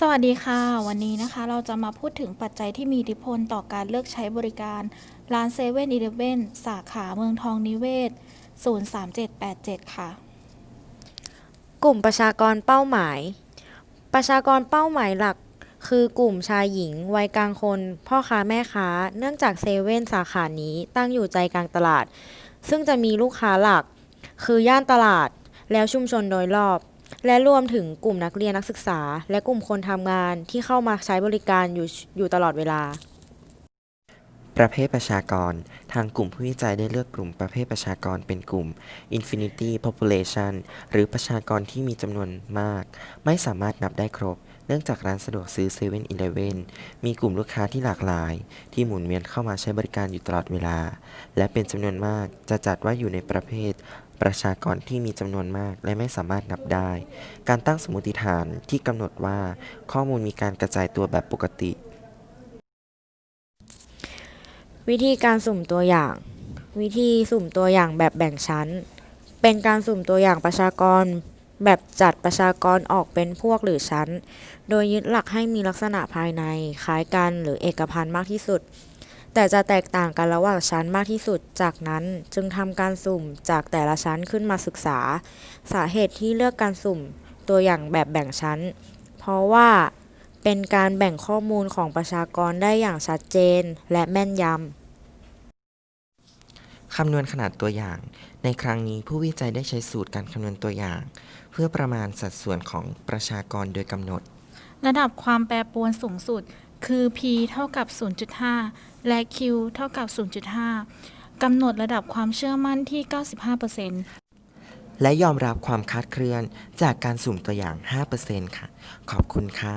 สวัสดีค่ะ วันนี้นะคะเราจะมาพูดถึงปัจจัยที่มีอิทธิพลต่อการเลือกใช้บริการ ร้านเซเว่นอีเลฟเว่นสาขาเมืองทองนิเวศ 03787 ค่ะ กลุ่มประชากรเป้าหมาย ประชากรเป้าหมายหลัก คือกลุ่มชายหญิง วัยกลางคน พ่อค้าแม่ค้า เนื่องจากเซเว่นสาขานี้ตั้งอยู่ใจกลางตลาด ซึ่งจะมีลูกค้าหลัก คือย่านตลาดแล้วชุมชนโดยรอบ และรวมถึงกลุ่มนักเรียนนักศึกษา และกลุ่มคนทำงานที่เข้ามาใช้บริการอยู่อยู่ตลอดเวลา ประเภทประชากร ทางกลุ่มผู้วิจัยได้เลือกกลุ่มประเภทประชากรเป็นกลุ่ม Infinity Population หรือประชากรที่มีจำนวนมาก ไม่สามารถนับได้ครบ เนื่องจากร้านสะดวกซื้อ7 e เ e ่ e อมีกลุ่มลูกค้าที่หลากหลาย ที่หมุนเวียนเข้ามาใช้บริการอยู่ตลอดเวลา และเป็นจำนวนมากจะจัดว่าอยู่ในประเภท ประชากรที่มีจำนวนมากและไม่สามารถนับได้ การตั้งสมมติฐานที่กำหนดว่าข้อมูลมีการกระจายตัวแบบปกติ วิธีการสุ่มตัวอย่าง วิธีสุ่มตัวอย่างแบบแบ่งชั้น เป็นการสุ่มตัวอย่างประชากร แบบจัดประชากรออกเป็นพวกหรือชั้น โดยยึดหลักให้มีลักษณะภายในคล้ายกันหรือเอกพันธ์มากที่สุด แต่จะแตกต่างกันระหว่างชั้นมากที่สุด จากนั้นจึงทำการสุ่มจากแต่ละชั้นขึ้นมาศึกษา สาเหตุที่เลือกการสุ่มตัวอย่างแบบแบ่งชั้น เพราะว่าเป็นการแบ่งข้อมูลของประชากรได้อย่างชัดเจนและแม่นยำ คำนวณขนาดตัวอย่าง ในครั้งนี้ผู้วิจัยได้ใช้สูตรการคำนวณตัวอย่าง เพื่อประมาณสัดส่วนของประชากรโดยกำหนด ระดับความแปรปรวนสูงสุด คือ p เท่ากับ 0.5 และ q เท่ากับ 0.5 กำหนดระดับความเชื่อมั่นที่ 95%และยอมรับความคลาดเคลื่อนจากการสุ่มตัวอย่าง 5%ค่ะ ขอบคุณค่ะ